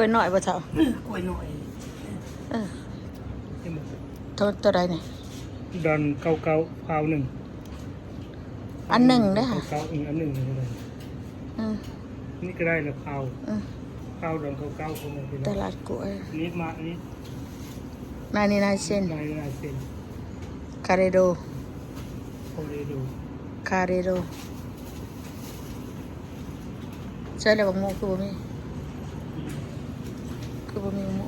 กล้วยน้อยบ่เท่ากล้วยหน่อยเออใช่ไหมเท่าตัวใดนี่ดอนเก้าเก้าพาวหนึ่งอันหนึ่งเด้อค่ะเก้าอีกอันหนึ่งเลยอืมนี่ก็ได้แล้วพาวอืมพาวดอนเก้าเก้าคนละทีตละลาดกล้วยอันนี้มาอันนี้นายนี่นายเส้นนายนายเซนคาเรโดโคเรโดคาเรโดใช่แล้วบักหมูคือบ่มี คือบ่มีบักหมู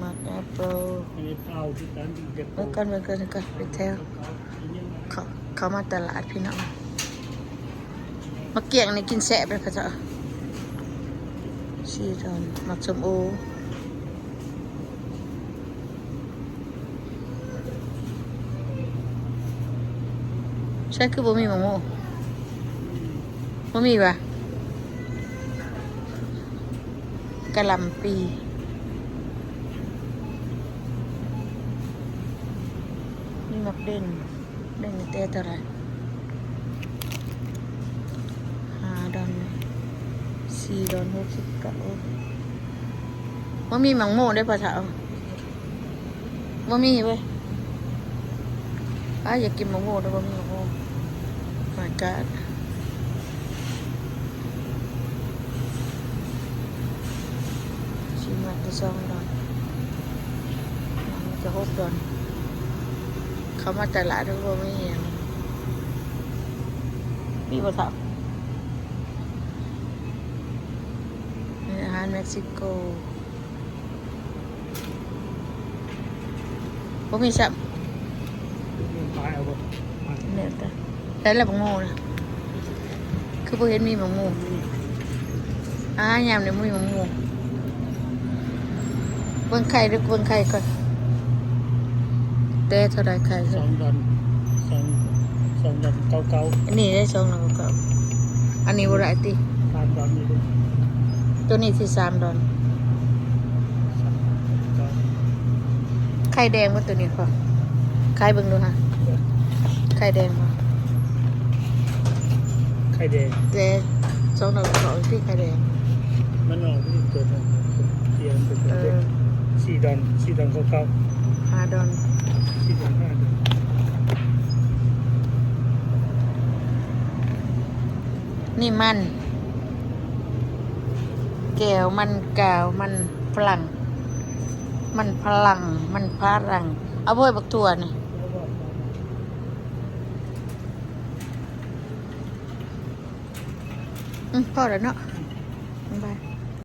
มาแอปเปิลอันนี้พาวที่การดีเด็กเมื่อก่อนเมื่อก่อนเมื่อก่อนไปแถวเขาเขามาตลาดพี่น้องมาเกี่ยงนี่กินแสบเลยค่ะเจ้าชีทอนมักสมโอใช่คือบ่มีหมะโมบ่มีปะ กะหล่ำปีนี่มักเด้งเด้งเตะเท่าไรหาดอนสี่ดอนหกสิบเก้าว่ามีหมังโม่ได้ปะเช้าว่ามีเว้ยอ้าอยากกินหมังโม่ด้วยว่ามีหมังโม่มากัดชิ มมาที่สองดอนมันจะหกดอน เขามาตลาดทุกคนไม่เห็นมีบ่ทับนี่อาหารเม็กซิโกบ่มีสับพายเอาบ่มาเนี่ยแต่แต่ละบังโง่นะคือบ่เห็นมีบังโง่อาหารยามเนี่ยบ่มีบังโง่ เบิ่งไข่เด้อเบิ่งไข่ก่อนแต่เท่าไรไข่สเท่าองดอนสองสองดอนเก้าเก้าอันนี้ได้สองแล้วก็อันนี้บ่ได้ติสามดอนนี่ด้วยตัวนี้ที่สามดอนสามเก้าไข่แดงว่าตัวนี้พอไข่เบิ่งดูฮะไข่แดงมาไข่แดงแต่สองดอกสองที่ไข่แดงมันออกที่เกิดมาเทียนเป็นเอเด็อก สี่ดอนสี่ดอนเก้าเก้าห้าดอนสี่ดอนห้าดอนนี่มัน แก้วมันกาวมันฝรั่ง มันพลัง มันพลัง เอาบ่อยบักตัวนี่อืมพอแล้วเนาะ